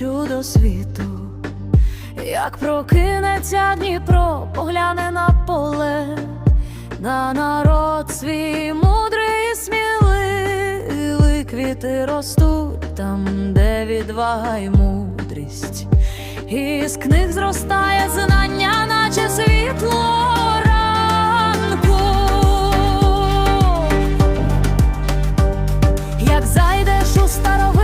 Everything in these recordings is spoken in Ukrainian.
чудо світу, як прокинеться Дніпро, погляне на поле, на народ свій мудрий і сміливий. Квіти ростуть там, де відвага й мудрість, і з книг зростає знання, наче світло. Як зайдеш у старовинну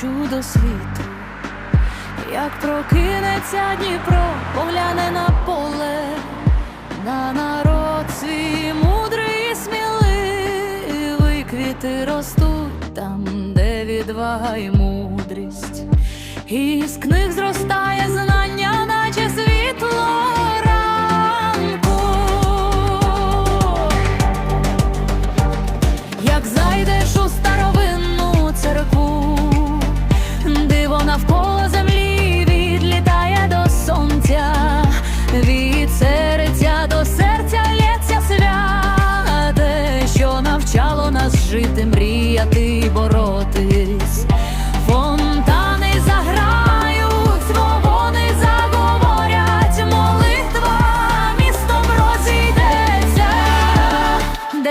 чудо світу, як прокинеться Дніпро, погляне на поле, на народ свій мудрий і сміливий. Квіти ростуть там, де відвага й мудрість, і з книг зростає знання,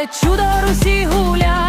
чудо русі гуля.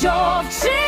short chin.